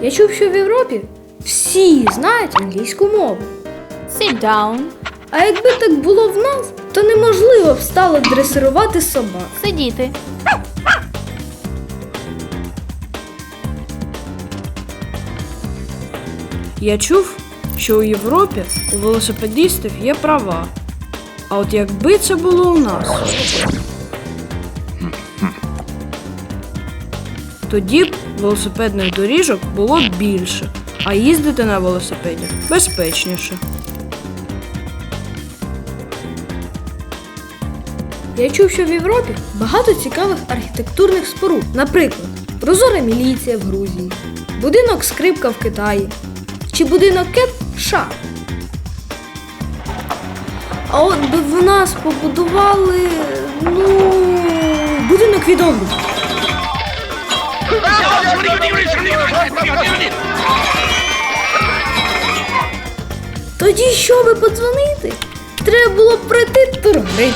Я чув, що в Європі всі знають англійську мову. Sit down. А якби так було в нас, то неможливо б стало дресирувати собак. Сидіти. Я чув, що у Європі у велосипедистів є права. А от якби це було у нас. Тоді б велосипедних доріжок було більше, а їздити на велосипеді безпечніше. Я чув, що в Європі багато цікавих архітектурних споруд. Наприклад, прозора міліція в Грузії, будинок скрипка в Китаї чи будинок Кет в США. А от би в нас побудували ну, будинок від. Тоді, щоби подзвонити, треба було пройти торгри.